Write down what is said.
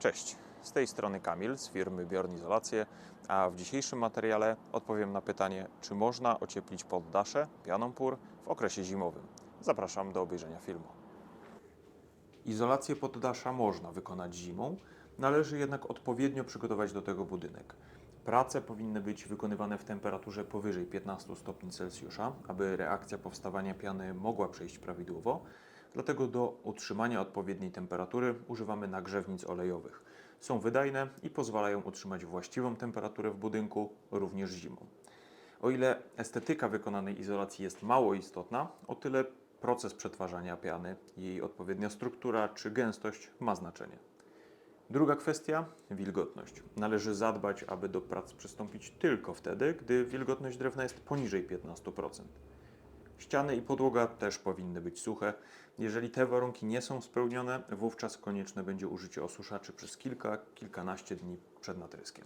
Cześć, z tej strony Kamil z firmy Bjorn Izolacje, a w dzisiejszym materiale odpowiem na pytanie, czy można ocieplić poddasze pianą pór w okresie zimowym. Zapraszam do obejrzenia filmu. Izolację poddasza można wykonać zimą, należy jednak odpowiednio przygotować do tego budynek. Prace powinny być wykonywane w temperaturze powyżej 15 stopni Celsjusza, aby reakcja powstawania piany mogła przejść prawidłowo. Dlatego do utrzymania odpowiedniej temperatury używamy nagrzewnic olejowych. Są wydajne i pozwalają utrzymać właściwą temperaturę w budynku również zimą. O ile estetyka wykonanej izolacji jest mało istotna, o tyle proces przetwarzania piany, jej odpowiednia struktura czy gęstość ma znaczenie. Druga kwestia wilgotność. Należy zadbać, aby do prac przystąpić tylko wtedy, gdy wilgotność drewna jest poniżej 15%. Ściany i podłoga też powinny być suche. Jeżeli te warunki nie są spełnione, wówczas konieczne będzie użycie osuszaczy przez kilka, kilkanaście dni przed natryskiem.